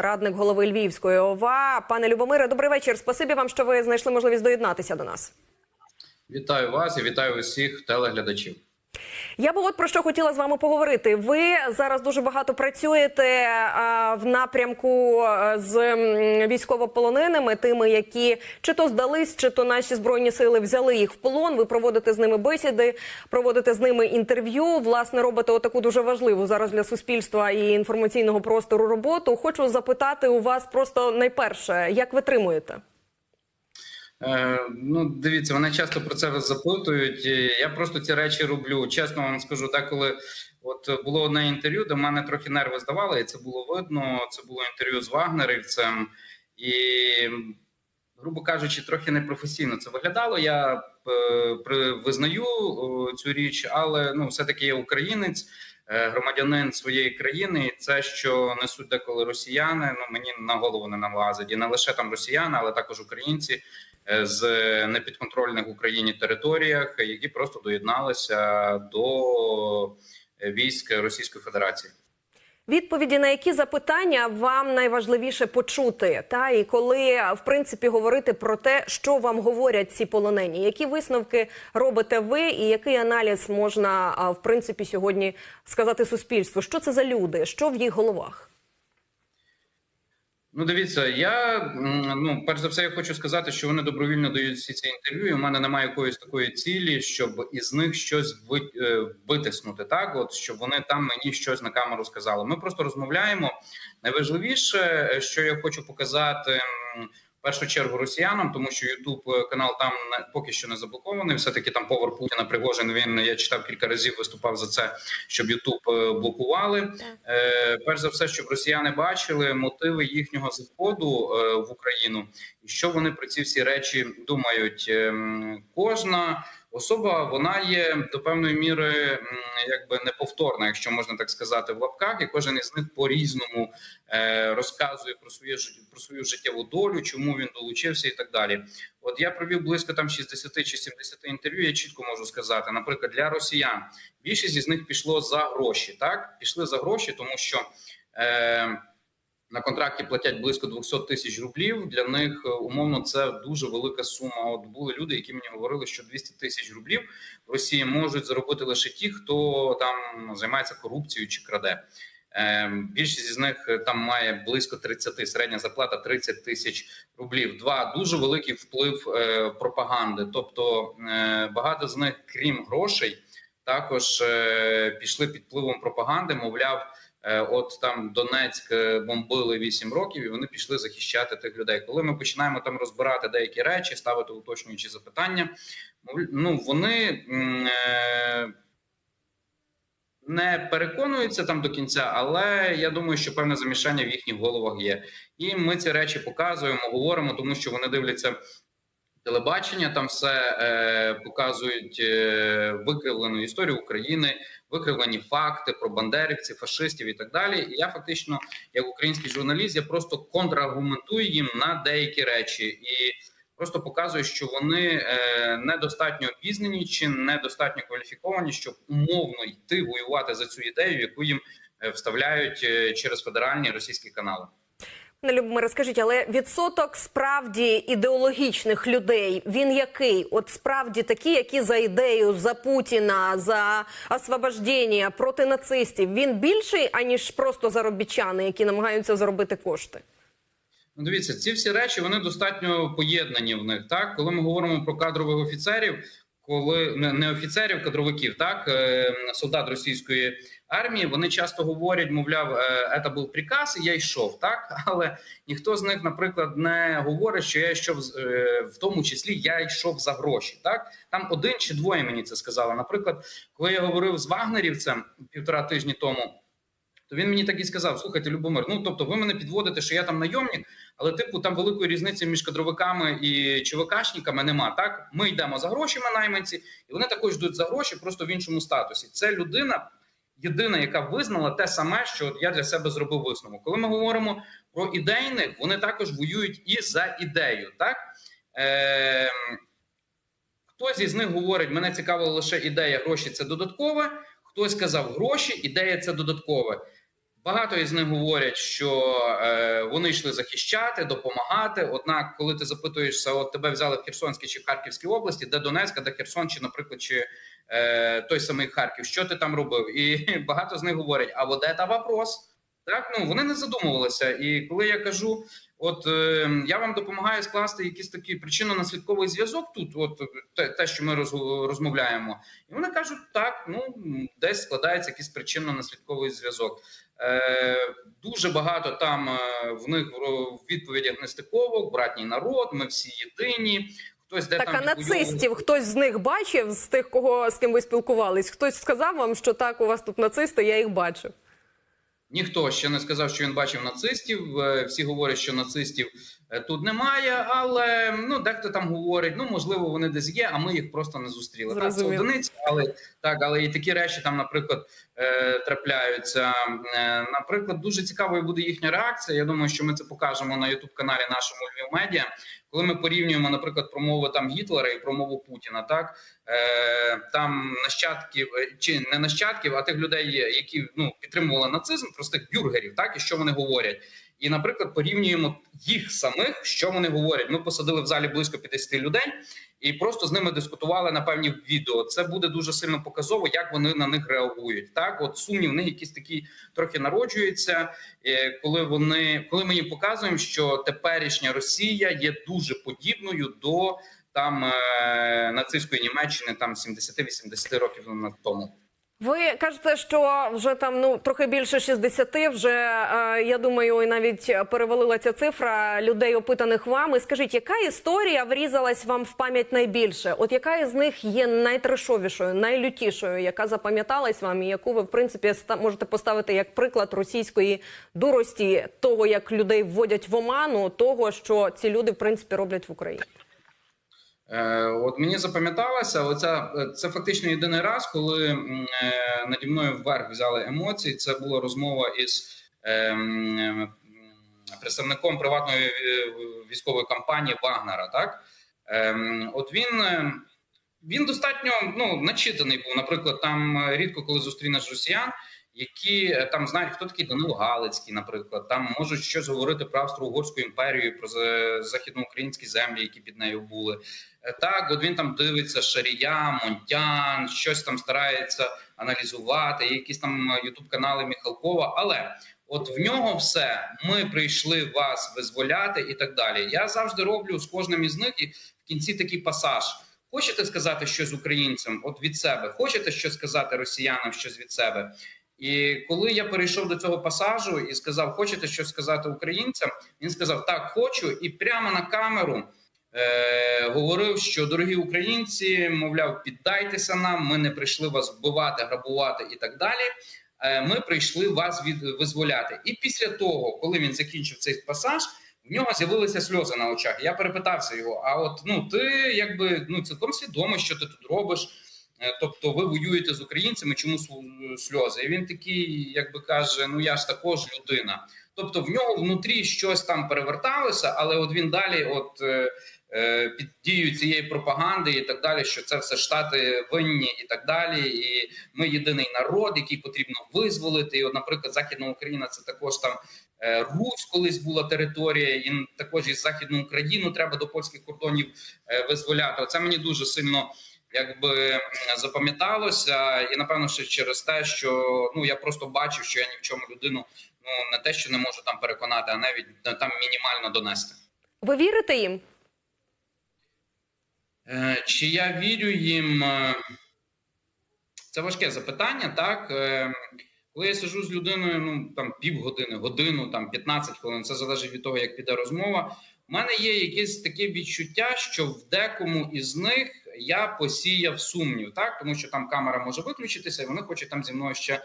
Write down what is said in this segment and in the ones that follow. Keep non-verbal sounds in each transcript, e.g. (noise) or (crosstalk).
радник голови Львівської ОВА. Пане Любомире, добрий вечір. Спасибі вам, що ви знайшли можливість доєднатися до нас. Вітаю вас і вітаю усіх телеглядачів. Я би от про що хотіла з вами поговорити. Ви зараз дуже багато працюєте а, в напрямку з військовополоненими, тими, які чи то здались, чи то наші збройні сили взяли їх в полон. Ви проводите з ними бесіди, проводите з ними інтерв'ю. Власне, робите отаку дуже важливу зараз для суспільства і інформаційного простору роботу. Хочу запитати у вас просто найперше, як витримуєте? Е, ну, дивіться, вони часто про це запитують. Я просто ці речі роблю. Чесно вам скажу, деколи от було одне інтерв'ю, де мене трохи нерви здавали, і це було видно. Це було інтерв'ю з вагнерівцем, і, грубо кажучи, трохи непрофесійно це виглядало. Я е, визнаю е, цю річ, але ну, все-таки я українець. е, Громадянин своєї країни, і це, що несуть деколи росіяни, ну мені на голову не налазить. І не лише там росіяни, але також українці е, з непідконтрольних Україні територіях, які просто доєдналися до військ Російської Федерації. Відповіді на які запитання вам найважливіше почути, та і коли в принципі говорити про те, що вам говорять ці полонені, які висновки робите ви, і який аналіз можна в принципі сьогодні сказати суспільству? Що це за люди, що в їх головах? Ну, дивіться, я ну перш за все, я хочу сказати, що вони добровільно дають всі ці інтерв'ю. і У мене немає якоїсь такої цілі, щоб із них щось е, витиснути. Так, от щоб вони там мені щось на камеру сказали. Ми просто розмовляємо. Найважливіше, е, що я хочу показати. В першу чергу росіянам, тому що Ютуб канал там поки що не заблокований. Все таки там повар Путіна Пригожин. Він я читав кілька разів, виступав за це, щоб Ютуб е, блокували. Е, перш за все, щоб росіяни бачили мотиви їхнього заходу е, в Україну, і що вони про ці всі речі думають. Ем, Кожна особа вона є до певної міри, якби неповторна, якщо можна так сказати, в лапках, і кожен із них по різному е, розказує про своє про свою життєву долю, чому він долучився, і так далі. От я провів близько там 60 чи 70 інтерв'ю. Я чітко можу сказати, наприклад, для росіян більшість із них пішло за гроші. Так пішли за гроші, тому що. Е, на контракті платять близько 200 тисяч рублів. Для них е, умовно це дуже велика сума. От були люди, які мені говорили, що 200 тисяч рублів в Росії можуть заробити лише ті, хто там займається корупцією чи краде. Е, Більшість із них е, там має близько 30, середня зарплата 30 тисяч рублів. Два дуже великий вплив пропаганди. Тобто багато з них, крім грошей, також пішли під впливом пропаганди. Мовляв, от там Донецьк е, бомбили 8 років, і вони пішли захищати тих людей. Коли ми починаємо там розбирати деякі речі, ставити уточнюючі запитання, мов- ну вони. е, не переконуються там до кінця, але я думаю, що певне замішання в їхніх головах є. І ми ці речі показуємо, говоримо, тому що вони дивляться телебачення, там все е, показують е, викривлену історію України, викривлені факти про бандерівців, фашистів і так далі. І я фактично, як український журналіст, я просто контраргументую їм на деякі речі і. Просто показую, що вони е, недостатньо обізнані чи недостатньо кваліфіковані, щоб умовно йти воювати за цю ідею, яку їм е, вставляють е, через федеральні російські канали. Пане Любомире, скажіть, але відсоток справді ідеологічних людей він який? От справді такі, які за ідею за Путіна, за освобождення проти нацистів, він більший аніж просто заробітчани, які намагаються заробити кошти. Ну, дивіться, ці всі речі вони достатньо поєднані в них. Так, коли ми говоримо про кадрових офіцерів, коли не, не офіцерів, кадровиків, так е, солдат російської армії, вони часто говорять, мовляв, е, це був приказ, і я йшов. Так, (laughs) але ніхто з них, наприклад, не говорить, що я йшов е, в тому числі, я йшов за гроші. Так, там один чи двоє мені це сказали. Наприклад, коли я говорив з вагнерівцем півтора тижні тому. То він мені так і сказав: слухайте, Любомир, ну тобто, ви мене підводите, що я там найомник, але типу там великої різниці між кадровиками і ЧВКшниками нема. Так, ми йдемо за гроші, найманці, і вони також йдуть за гроші, просто в іншому статусі. Це людина єдина, яка визнала те саме, що от я для себе зробив висновок. Коли ми говоримо про ідейних, вони також воюють і за ідею. Так е, хтось із них говорить: мене цікавила лише ідея, гроші це додаткове. Хтось сказав гроші, ідея це додаткове. Багато із них говорять, що е, вони йшли захищати, допомагати. Однак, коли ти запитуєшся, от тебе взяли в Херсонській чи Харківській області, де Донецька, де Херсон, чи, наприклад, чи е, той самий Харків, що ти там робив? І (laughs) багато з них говорять: а вот та вопрос. Так, ну вони не задумувалися. І коли я кажу, от е, я вам допомагаю скласти якийсь такий причинно-наслідковий зв'язок тут, от те, те, що ми роз, розмовляємо, і вони кажуть, так, ну десь складається якийсь причинно-наслідковий зв'язок. Е, дуже багато там е, в них в відповідях нестиковок, братній народ, ми всі єдині. Хтось де Так, там а нацистів хтось з них бачив, з тих, кого з ким ви спілкувались? Хтось сказав вам, що так, у вас тут нацисти, я їх бачив. Ніхто ще не сказав, що він бачив нацистів. Е, Всі говорять, що нацистів е, тут немає, але ну дехто там говорить, ну можливо, вони десь є, а ми їх просто не зустріли. Так, це Зрозуміло. одиниці, але так, але і такі речі там, наприклад, трапляються. Е, Наприклад, дуже цікавою буде їхня реакція. Я думаю, що ми це покажемо на Ютуб каналі нашому Львів Медіа. Коли ми порівнюємо, наприклад, промови там Гітлера і промову Путіна, так е, там нащадків е, чи не нащадків, а тих людей, які ну підтримували нацизм, простих бюргерів, так і що вони говорять. І, наприклад, порівнюємо їх самих, що вони говорять. Ми посадили в залі близько 50 людей і просто з ними дискутували на певні відео. Це буде дуже сильно показово, як вони на них реагують. Так, от сумнів в них якісь такі трохи народжуються, е, коли вони коли ми їм показуємо, що теперішня Росія є дуже подібною до там е, нацистської Німеччини, там 70-80 років тому. Ви кажете, що вже там ну трохи більше 60, вже е, я думаю, і навіть перевалила ця цифра людей, опитаних вами. Скажіть, яка історія врізалась вам в пам'ять найбільше? От яка із них є найтрешовішою, найлютішою, яка запам'яталась вам, і яку ви в принципі можете поставити як приклад російської дурості, того як людей вводять в оману, того що ці люди в принципі роблять в Україні? Е, От мені запам'яталося, оця це фактично єдиний раз, коли е, наді мною вверх взяли емоції. Це була розмова із е, м, м, представником приватної е, військової компанії Вагнера. Так Е, от він. Він достатньо ну начитаний був. Наприклад, там рідко коли зустрінеш росіян, які е, там знають, хто такий Данило Галицький, наприклад, там можуть щось говорити про Австро-Угорську імперію, про західноукраїнські землі, які під нею були. Е, Так, от він там дивиться Шарія, Монтян, щось там старається аналізувати. Якісь там Ютуб канали Міхалкова. Але от в нього все ми прийшли вас визволяти і так далі. Я завжди роблю з кожним із них і в кінці такий пасаж. Хочете сказати щось українцям? От від себе, хочете щось сказати росіянам щось від себе? І коли я перейшов до цього пасажу і сказав, хочете щось сказати українцям, він сказав: Так, хочу, і прямо на камеру е, говорив, що дорогі українці, мовляв, піддайтеся нам. Ми не прийшли вас вбивати, грабувати і так далі. Е, Ми прийшли вас від визволяти. І після того, коли він закінчив цей пасаж, в нього з'явилися сльози на очах. Я перепитався його: а от ну ти якби ну цілком свідомо, що ти тут робиш. Е, Тобто ви воюєте з українцями, чому сл- сльози? І він такий, якби каже: ну я ж також людина. Тобто в нього внутрі щось там переверталося, але от він далі, от е, е, під дією цієї пропаганди і так далі, що це все штати винні і так далі. І ми єдиний народ, який потрібно визволити. І, от, наприклад, Західна Україна це також там е, Русь колись була територія, і також і Західну Україну треба до польських кордонів визволяти. Оце мені дуже сильно якби запам'яталося, і напевно ще через те, що ну я просто бачив, що я ні в чому людину ну не те, що не можу там переконати, а навіть е, там мінімально донести. Ви вірите їм? Е, Чи я вірю їм? Е, Це важке запитання, так. Коли я сижу з людиною, ну там півгодини, годину, там 15 хвилин, це залежить від того, як піде розмова. У мене є якесь таке відчуття, що в декому із них я посіяв сумнів, так тому що там камера може виключитися, і вони хочуть там зі мною ще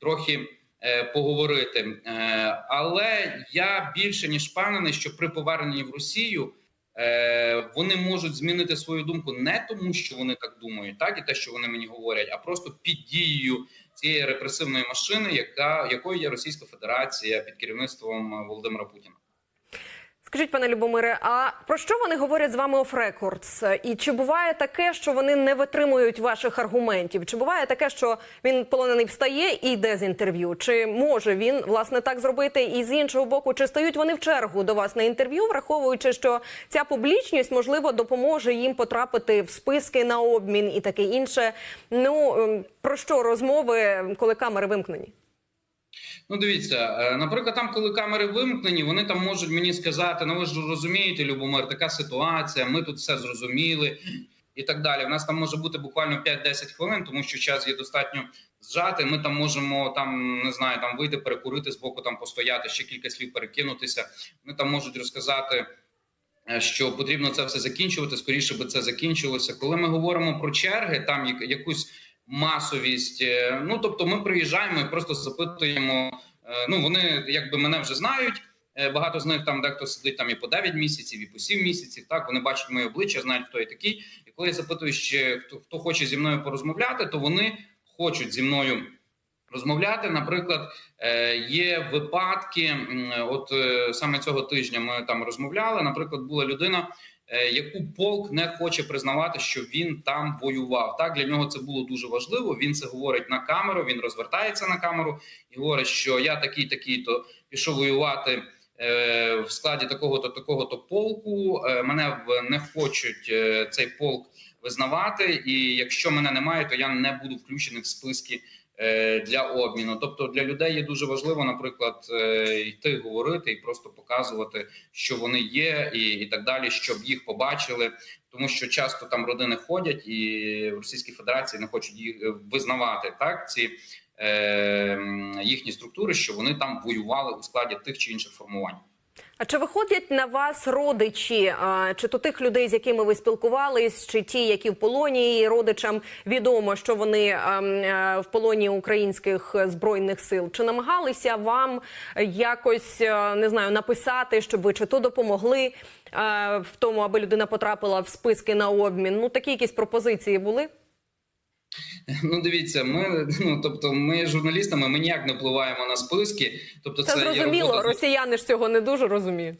трохи е, поговорити. Е, але я більше ніж впевнений, що при поверненні в Росію е, вони можуть змінити свою думку не тому, що вони так думають, так і те, що вони мені говорять, а просто під дією цієї репресивної машини, яка якою є Російська Федерація під керівництвом Володимира Путіна. Скажіть, пане Любомире, а про що вони говорять з вами оф рекордс? І чи буває таке, що вони не витримують ваших аргументів? Чи буває таке, що він полонений встає і йде з інтерв'ю? Чи може він власне так зробити? І з іншого боку, чи стають вони в чергу до вас на інтерв'ю, враховуючи, що ця публічність можливо допоможе їм потрапити в списки на обмін і таке інше? Ну ем, про що розмови, коли камери вимкнені? Ну, дивіться, е, наприклад, там, коли камери вимкнені, вони там можуть мені сказати: ну ви ж розумієте, Любомир, така ситуація, ми тут все зрозуміли і так далі. У нас там може бути буквально 5-10 хвилин, тому що час є достатньо зжатий. Ми там можемо там не знаю, там вийти перекурити з боку, там постояти, ще кілька слів перекинутися. Вони там можуть розказати. е, Що потрібно це все закінчувати, скоріше би це закінчилося. Коли ми говоримо про черги, там як- якусь масовість. е, Ну тобто, ми приїжджаємо і просто запитуємо. е, Ну вони якби мене вже знають. е, Багато з них там дехто сидить там і по 9 місяців, і по 7 місяців. Так вони бачать моє обличчя, знають, хто я такий. І коли я запитую, ще хто хто хоче зі мною порозмовляти, то вони хочуть зі мною розмовляти. Наприклад, є випадки, от саме цього тижня ми там розмовляли. Наприклад, була людина, яку полк не хоче признавати, що він там воював. Так для нього це було дуже важливо. Він це говорить на камеру. Він розвертається на камеру і говорить, що я такий, такий, то пішов воювати. е, В складі такого то такого то полку Е, мене не хочуть е, цей полк визнавати. І якщо мене немає, то я не буду включений в списки е, для обміну. Тобто для людей є дуже важливо, наприклад, е, йти говорити і просто показувати, що вони є, і, і так далі, щоб їх побачили, тому що часто там родини ходять і в Російській Федерації не хочуть їх е, визнавати так ці. е, Їхні структури, що вони там воювали у складі тих чи інших формувань. А чи виходять на вас родичі, чи то тих людей, з якими ви спілкувались, чи ті, які в полоні, і родичам відомо, що вони ем, е, в полоні українських збройних сил? Чи намагалися вам якось е, не знаю написати, щоб ви чи то допомогли е, в тому, аби людина потрапила в списки на обмін? Ну такі якісь пропозиції були? (laughs) Ну, дивіться, ми ну тобто, ми журналістами, ми ніяк не впливаємо на списки. Тобто, Це це, зрозуміло. робота Росіяни ж цього не дуже розуміють.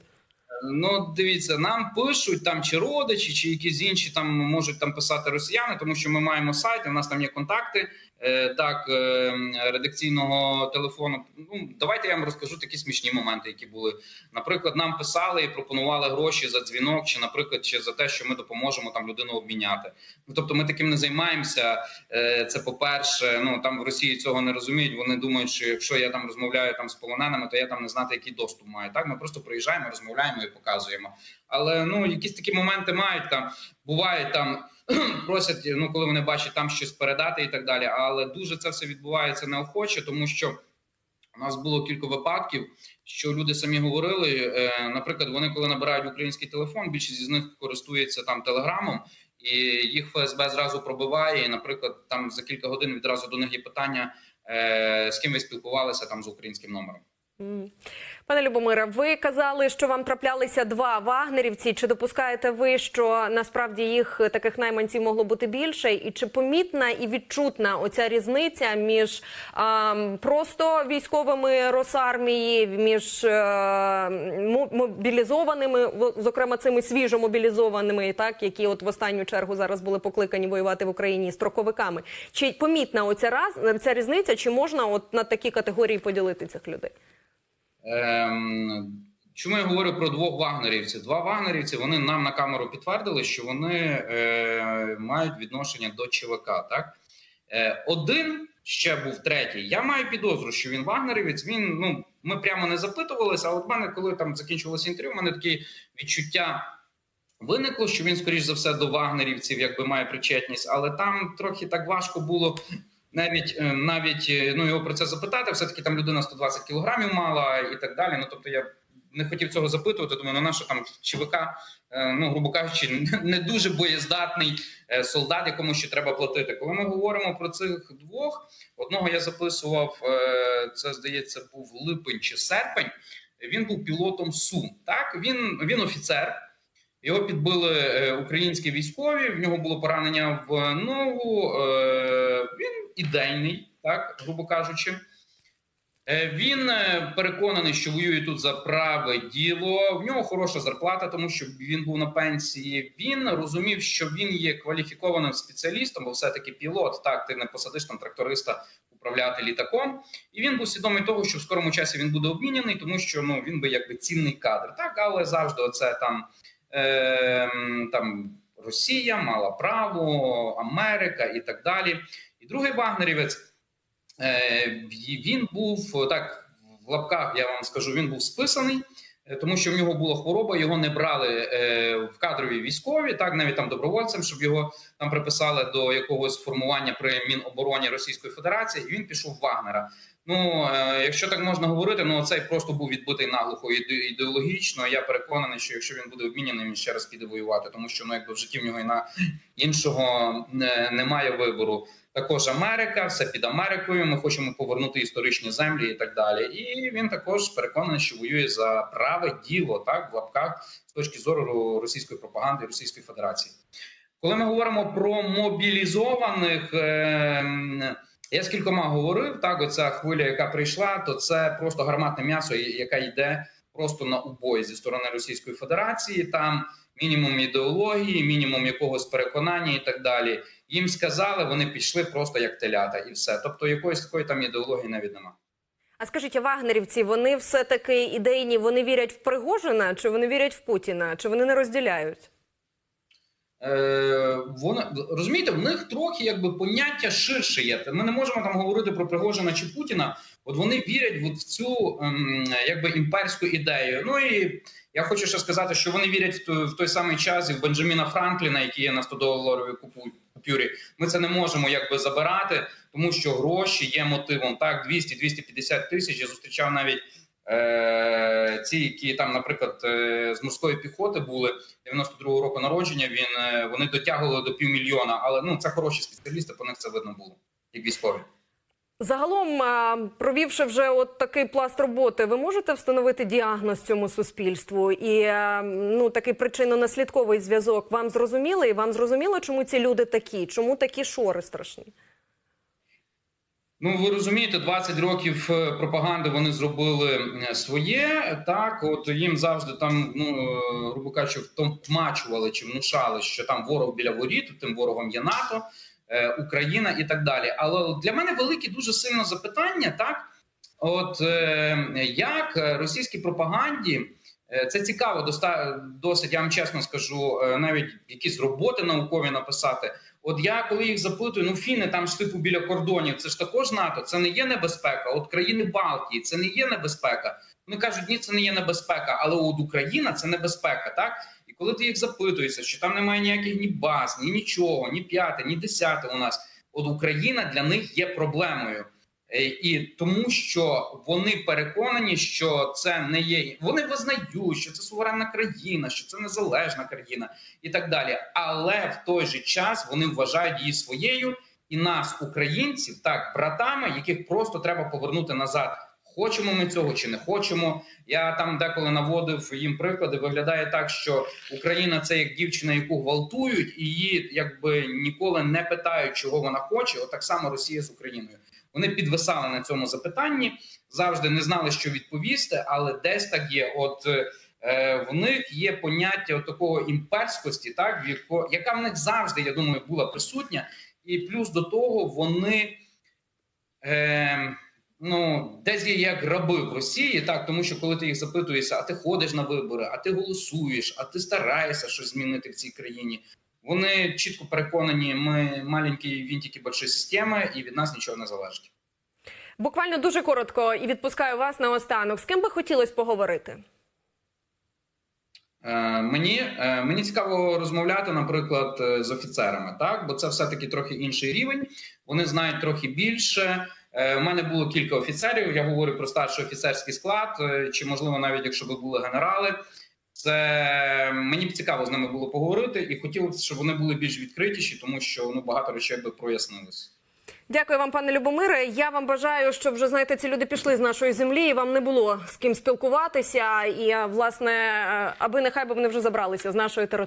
Ну, дивіться, нам пишуть там чи родичі, чи якісь інші там можуть там писати росіяни, тому що ми маємо сайт, у нас там є контакти. Е, так, е, редакційного телефону. Ну давайте я вам розкажу такі смішні моменти, які були. Наприклад, нам писали і пропонували гроші за дзвінок, чи, наприклад, чи за те, що ми допоможемо там людину обміняти. Ну тобто, ми таким не займаємося. Е, це по перше, ну там в Росії цього не розуміють. Вони думають, що якщо я там розмовляю там з полоненими, то я там не знати, який доступ маю. Так, ми просто приїжджаємо, розмовляємо і показуємо. Але ну якісь такі моменти мають там. Буває там (clears throat) просять, ну коли вони бачать там щось передати і так далі. Але дуже це все відбувається неохоче, тому що у нас було кілька випадків, що люди самі говорили. Е, наприклад, вони коли набирають український телефон, більшість з них користується там телеграмом, і їх ФСБ зразу пробиває. І, наприклад, там за кілька годин відразу до них є питання, е, з ким ви спілкувалися там з українським номером. Пане Любомире, ви казали, що вам траплялися два вагнерівці. Чи допускаєте ви, що насправді їх таких найманців могло бути більше? І чи помітна і відчутна оця різниця між а, просто військовими Росармії, між е, мобілізованими, зокрема цими свіжо мобілізованими, так які от в останню чергу зараз були покликані воювати в Україні строковиками? Чи помітна оця раз ця різниця? Чи можна от на такі категорії поділити цих людей? Ем, чому я говорю про двох вагнерівців? Два вагнерівці вони нам на камеру підтвердили, що вони е, мають відношення до ЧВК. Так е, один ще був третій. Я маю підозру, що він вагнерівець. Він ну ми прямо не запитувалися. Але от мене, коли там закінчувалося інтерв'ю, в мене такі відчуття. Виникло, що він, скоріш за все, до вагнерівців якби має причетність, але там трохи так важко було навіть е, навіть е, ну його про це запитати. Все таки там людина 120 кілограмів мала і так далі. Ну тобто я не хотів цього запитувати. Думаю, ну наша там ЧВК, е, ну грубо кажучи, (laughs) не дуже боєздатний солдат, якому ще треба платити. Коли ми говоримо про цих двох, одного я записував. Це здається, був липень чи серпень. Він був пілотом Су. Так він, він офіцер. Його підбили е, українські військові. В нього було поранення в ногу. Е, він ідейний, так грубо кажучи. Е, Він переконаний, що воює тут за праве діло. В нього хороша зарплата, тому що він був на пенсії. Він розумів, що він є кваліфікованим спеціалістом, бо все-таки пілот. Так, ти не посадиш там тракториста управляти літаком. І він був свідомий того, що в скорому часі він буде обміняний, тому що ну він би якби цінний кадр. Так, але завжди оце там, е, там Росія мала право, Америка і так далі. І другий вагнерівець. Е, Він був так в лапках, я вам скажу, він був списаний, тому що в нього була хвороба, його не брали е, в кадрові військові, так навіть там добровольцем, щоб його там приписали до якогось формування при Мінобороні Російської Федерації, і він пішов в Вагнера. Ну, е, якщо так можна говорити, ну цей просто був відбитий наглухо іде- ідеологічно. Я переконаний, що якщо він буде обмінений, він ще раз піде воювати, тому що ну якби в житті в нього і на іншого не, немає вибору. Також Америка, все під Америкою. Ми хочемо повернути історичні землі і так далі. І він також переконаний, що воює за праве діло, так в лапках з точки зору російської пропаганди Російської Федерації. Коли ми говоримо про мобілізованих, е, я з кількома говорив. Так, оця хвиля, яка прийшла, то це просто гарматне м'ясо, яка йде просто на убой зі сторони Російської Федерації. Там мінімум ідеології, мінімум якогось переконання і так далі. Їм сказали, вони пішли просто як телята, і все. Тобто, якоїсь такої там ідеології навіть немає. А скажіть, вагнерівці, вони все таки ідейні, вони вірять в Пригожина, чи вони вірять в Путіна, чи вони не розділяють? Е, вони розумієте, в них трохи якби поняття ширше є. Ми не можемо там говорити про Пригожина чи Путіна. От вони вірять от в цю ем, якби імперську ідею. Ну і я хочу ще сказати, що вони вірять в той, в той самий час і в Бенджаміна Франкліна, який є на 100 доларовій купюрі. Ми це не можемо якби забирати, тому що гроші є мотивом. Так, 200-250 тисяч. Я зустрічав навіть. Е, ці, які там, наприклад, е, з морської піхоти були 92-го року народження. Він е, вони дотягували до півмільйона, але ну це хороші спеціалісти. По них це видно було як військові. Загалом, провівши вже от такий пласт роботи, ви можете встановити діагноз цьому суспільству і ну такий причинно-наслідковий зв'язок вам зрозумілий? Вам зрозуміло, чому ці люди такі? Чому такі шори страшні? Ну ви розумієте, 20 років е, пропаганди вони зробили е, своє. Так, от їм завжди там, ну е, грубо кажучи, втомачували чи внушали, що там ворог біля воріт, тим ворогом є НАТО, е, Україна і так далі. Але для мене велике дуже сильно запитання, так от е, як російській пропаганді. е, Це цікаво, доста- досить, я вам чесно скажу, е, навіть якісь роботи наукові написати. От я коли їх запитую, ну фіни там ж типу біля кордонів, це ж також НАТО, це не є небезпека. От країни Балтії, це не є небезпека. Вони кажуть, ні, це не є небезпека, але от Україна це небезпека, так? Коли ти їх запитуєшся, що там немає ніяких ні баз, ні нічого, ні п'яте, ні десяте у нас. От Україна для них є проблемою. Е, І тому, що вони переконані, що це не є. Вони визнають, що це суверенна країна, що це незалежна країна і так далі. Але в той же час вони вважають її своєю і нас, українців, так братами, яких просто треба повернути назад. Хочемо ми цього чи не хочемо. Я там деколи наводив їм приклади. Виглядає так, що Україна це як дівчина, яку гвалтують, і її якби ніколи не питають, чого вона хоче. Отак само Росія з Україною. Вони підвисали на цьому запитанні, завжди не знали, що відповісти, але десь так є. От е, в них є поняття такого імперськості, так яка в них завжди, я думаю, була присутня, і плюс до того вони. Е, Ну, десь є як раби в Росії, так тому що коли ти їх запитуєшся, а ти ходиш на вибори, а ти голосуєш, а ти стараєшся щось змінити в цій країні. Вони чітко переконані, ми маленькі вінтики большої системи, і від нас нічого не залежить. Буквально дуже коротко і відпускаю вас на останок. З ким би хотілося поговорити? Е, мені, е, мені цікаво розмовляти, наприклад, е, з офіцерами, так бо це все таки трохи інший рівень. Вони знають трохи більше. Е, У мене було кілька офіцерів. Я говорю про старший офіцерський склад, е, чи можливо навіть якщо би були генерали. Це мені б цікаво з ними було поговорити, і хотілося, щоб вони були більш відкритіші, тому що ну багато речей би прояснилось. Дякую вам, пане Любомире. Я вам бажаю, щоб вже знаєте, ці люди пішли з нашої землі, і вам не було з ким спілкуватися. І власне, е, аби нехай би вони вже забралися з нашої території.